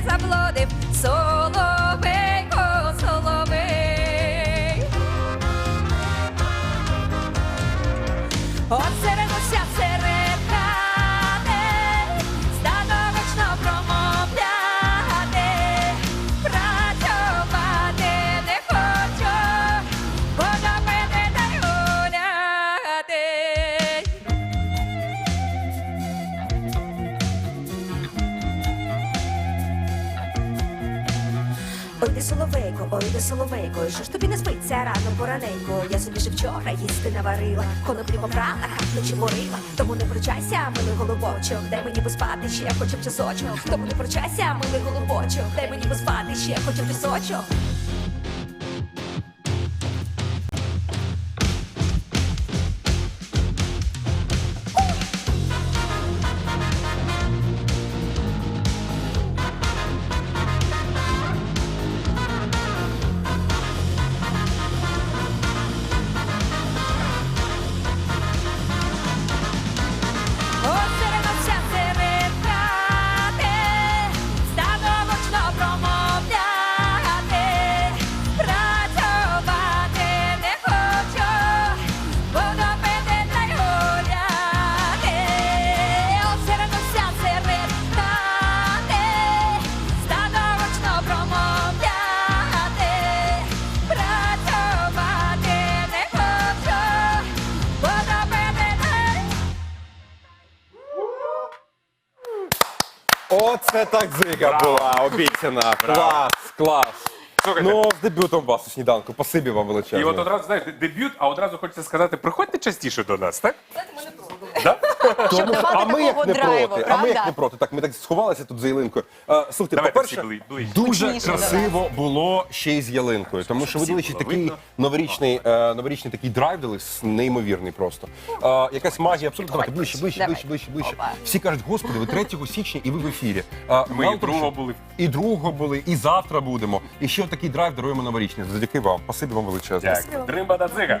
Галочки заблудив. о, соловей. Озирнуся серед Ой, ти соловейко, ой, ти соловейко, що ж тобі не спиться рано пораненько? Я собі ще вчора їсти наварила, коноплі попрала, хату чи морила. Тому не пручайся, милий голубочок, дай мені поспати ще хоча б часочок. Тому не прочайся, милий голубочок, дай мені поспати ще хоча б часочок. Оце так зига була обіцяна. Клас, клас. Слухайте. Ну, з дебютом вас у сніданку. Спасибі вам величезне. І от одразу, знаєте, дебют, а одразу хочеться сказати, приходьте частіше до нас, так? Тому що- а ми як не драйву, проти. А ми як не проти. Так, ми так сховалися тут за ялинкою. А, слухайте, Давайте по-перше, всі були ближче. дуже красиво було ще й з ялинкою, тому що ви всі дали ще було такий видно. новорічний, е, новорічний такий драйв дали, с- неймовірний просто. А, якась магія, абсолютно. Давайте ближче, ближче, ближче, ближче, ближче. Опа. Всі кажуть, господи, ви 3 січня і ви в ефірі. А, Ми і другого були. І другого були, і завтра будемо. І ще такий драйв даруємо новорічний. Завдяки вам. Спасибі вам величезне. Дякую. Дримба да дзига.